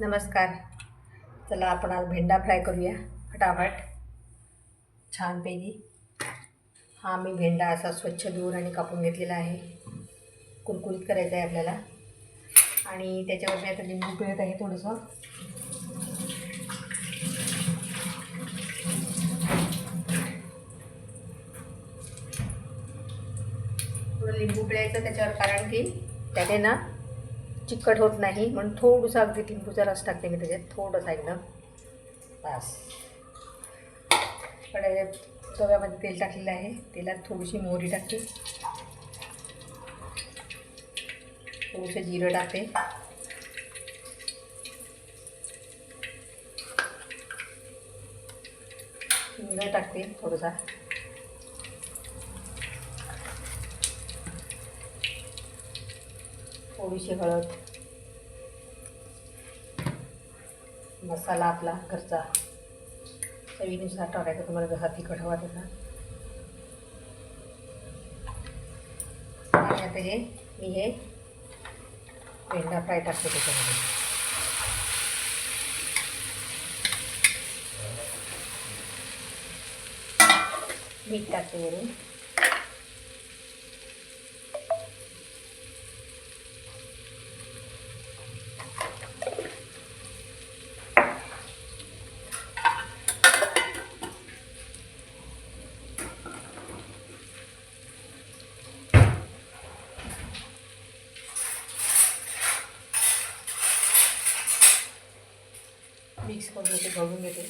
नमस्कार. चला आपण आज भेंडा फ्राय करूया फटाफट. छानपैकी हा मी भेंडा असा स्वच्छ धुवून आणि कापून घेतलेला आहे. कुरकुरीत करायचा आहे आपल्याला. आणि त्याच्यावर मी आता लिंबू पिळत आहे थोडंसं. थोडं लिंबू पिळायचं त्याच्यावर कारण की त्याने ना चिकट होत नाही. म्हणून थोडंसं अगदी लिंबूचा रस टाकते मी त्याच्यात थोडंसं एकदम बस. कढईत तव्यामध्ये तेल टाकलेलं आहे. तेलात थोडीशी मोहरी टाकते. थोडंसं जिरं टाकते. हिंग टाकते थोडंसा. थोडीशी हळद. मसाला आपला घरचा. चवीनुसार टाकायचा तुम्हाला जसा तिखट हवा तसा. आणि आता हे मी हे भेंडा फ्राय टाकते त्याच्यामध्ये. मीठ टाकते वरून मिक्स करून घेते घालून घेते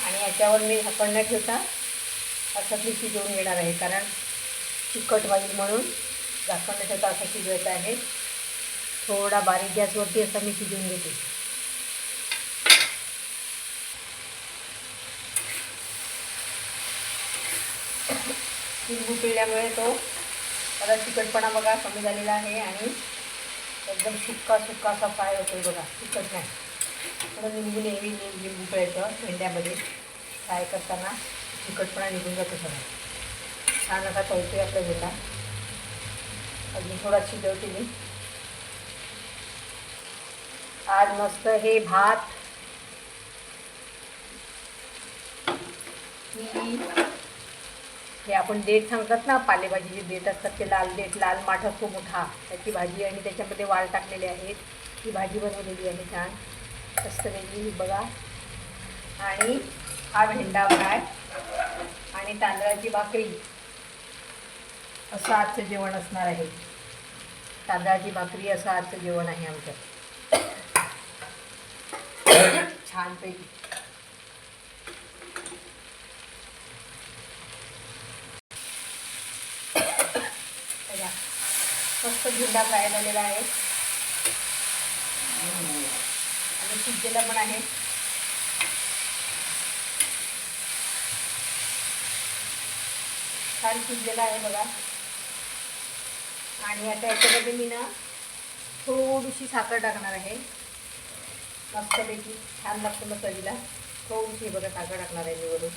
आणि याच्यावर मी झाकण न ठेवता असं मी शिजवून घेणार आहे. कारण चिकट होईल म्हणून झाकण न ठेवता असं शिजवायचं आहे. थोडा बारीक गॅसवरती असं मी शिजवून घेते. लिंबू पिळल्यामुळे तो त्याला चिकटपणा बघा कमी झालेला आहे आणि एकदम सुक्का सुक्का असा फ्राय होतो बघा. चिकट नाही. थोडं लिंबू नेहमी लिंबू पिळायचं भेंड्यामध्ये फ्राय करताना तिखटपणा निघून जातो सगळं. छान असा तळतोय आपला भेंडा अजून थोडा शिजवते मी. आज मस्त हे भात. हे आपण देठ सांगतात ना पालेभाजीचे देठ असतात ते लाल देठ लाल माठ असतो मोठा. त्याची भाजी आणि त्याच्यामध्ये वाल टाकलेले आहेत. ही भाजी बनवलेली आहे छान. मस्त वेगळी बघा. आणि हा भेंडा फ्राय आणि तांदळाची भाकरी. असं आजचं जेवण असणार आहे. तांदळाची भाकरी असं आजचं जेवण आहे आमचं. छानपैकी. मस्त भेंडा फ्राय झालेला आहे. आणि शिजलेला पण आहे. छान शिजलेला आहे बघा. आणि आता याच्यामध्ये मी ना थोडीशी साखर टाकणार आहे. मस्तपैकी छान लागतो मग चवीला थोडीशी बघा साखर टाकणार आहे मी वरून.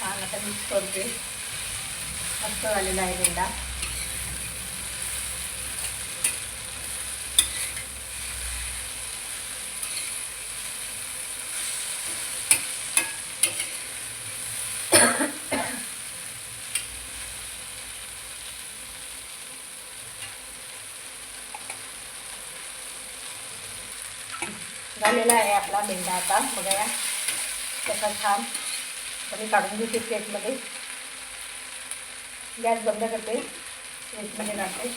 छान आता मिक्स करते. मस्त झालेला आहे भेंडा झालेला आहे आपला भेंडा आता बघा कसा छान. मी काढून घेते प्लेटमध्ये गॅस बंद करते. प्लेटमध्ये टाकते.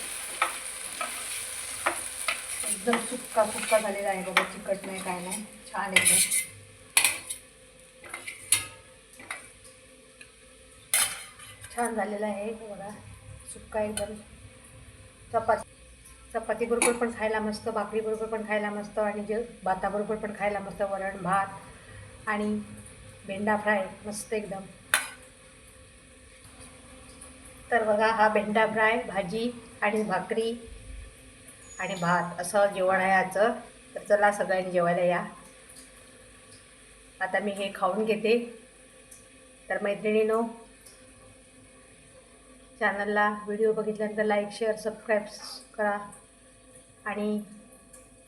एकदम सुक्का सुक्का झालेला आहे बघा चिकट नाही काय नाही. छान एकदम. छान झालेला आहे बघा सुक्का एकदम. चपाती. चपातीबरोबर पण खायला मस्त भाकरीबरोबर पण खायला मस्त आणि जे भाताबरोबर पण खायला मस्त वरण भात आणि भेंडा फ्राय मस्त एकदम. तर बघा हा भेंडा फ्राय भाजी आणि भाकरी आणि भात असं जेवण आहे आजचं. तर चला सगळ्यांनी जेवायला या. आता मी हे खाऊन घेते. तर मैत्रिणीनो चॅनलला व्हिडिओ बघितल्यानंतर लाईक शेअर सबस्क्राईब करा. आणि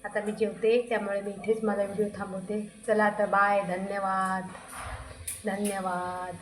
आता मी जेवते त्यामुळे मी इथेच माझा व्हिडिओ थांबवते. चला आता बाय धन्यवाद. धन्यवाद.